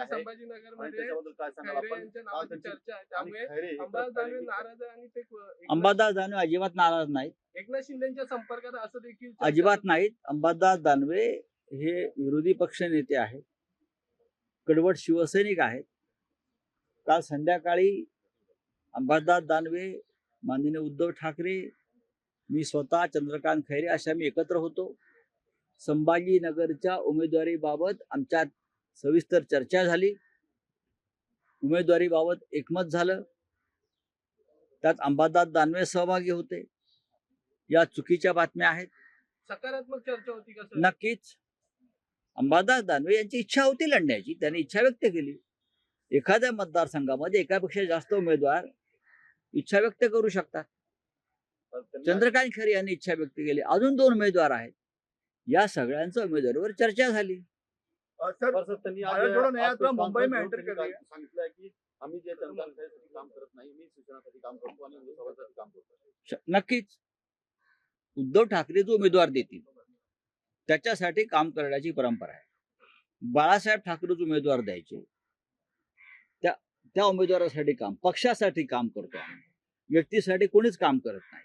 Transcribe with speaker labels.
Speaker 1: आहे. आणि
Speaker 2: संभाजीनगरमध्ये
Speaker 1: त्याच्याबद्दल काय सांगाल
Speaker 2: खैरे
Speaker 1: आपण?
Speaker 2: यांच्या
Speaker 1: काय
Speaker 2: नावाची
Speaker 1: त्यांची-
Speaker 2: चर्चा आहे.
Speaker 1: आणि
Speaker 2: त्यामुळे
Speaker 1: खैरे
Speaker 2: अंबादास दानवे
Speaker 1: की-
Speaker 2: नाराज आहे आणि ते एकनाथ-
Speaker 3: अंबादास दानवे अजिबात नाराज नाहीत.
Speaker 2: एकनाथ शिंदेच्या संपर्कात असं देखील चर्चा
Speaker 3: अजिबात
Speaker 2: होती.
Speaker 3: नाहीत. अंबादास दानवे हे विरोधी पक्ष नेते आहेत. कडवट शिवसैनिक आहेत. काल संध्याकाळी अंबादास दानवे माननीय उद्धव ठाकरे मी स्वतः चंद्रकांत खैरे अशा मी एकत्र होतो. संभाजीनगरच्या उमेदवारीबाबत आमच्यात सविस्तर चर्चा झाली. उमेदवारीबाबत एकमत झालं. त्यात अंबादास दानवे सहभागी होते. या चुकीच्या बातम्या आहेत.
Speaker 2: सकारात्मक चर्चा होती का?
Speaker 3: नक्कीच. अंबादास दानवे यांची इच्छा होती लढण्याची. त्यांनी इच्छा व्यक्त केली. एखाद्या मतदारसंघामध्ये एकापेक्षा जास्त उमेदवार इच्छा व्यक्त करू शकतात. चंद्रकांत खरे यांनी इच्छा व्यक्त केली. अजून दोन उमेदवार आहेत. या सगळ्यांच्या उमेदवारीवर चर्चा झाली.
Speaker 4: सर
Speaker 1: त्यांनी
Speaker 4: मुंबई में
Speaker 1: conference
Speaker 4: enter
Speaker 1: घेऊन
Speaker 4: कर रही
Speaker 1: त्यांनी सांगितलंय की आम्ही जे चंद्रकांतसाठी काम करत नाही मी शिक्षणासाठी काम करतो आणि उमेदवारासाठी काम करतो.
Speaker 3: श- नक्कीच. उद्धव ठाकरे जो उमेदवार देतील त्याच्यासाठी काम करण्याची परंपरा आहे. बाळासाहेब ठाकरे जो उमेदवार द्यायचे त्या त्या उमेदवारासाठी काम पक्षासाठी काम करतो आम्ही. व्यक्तीसाठी कोणीच काम करत नाही.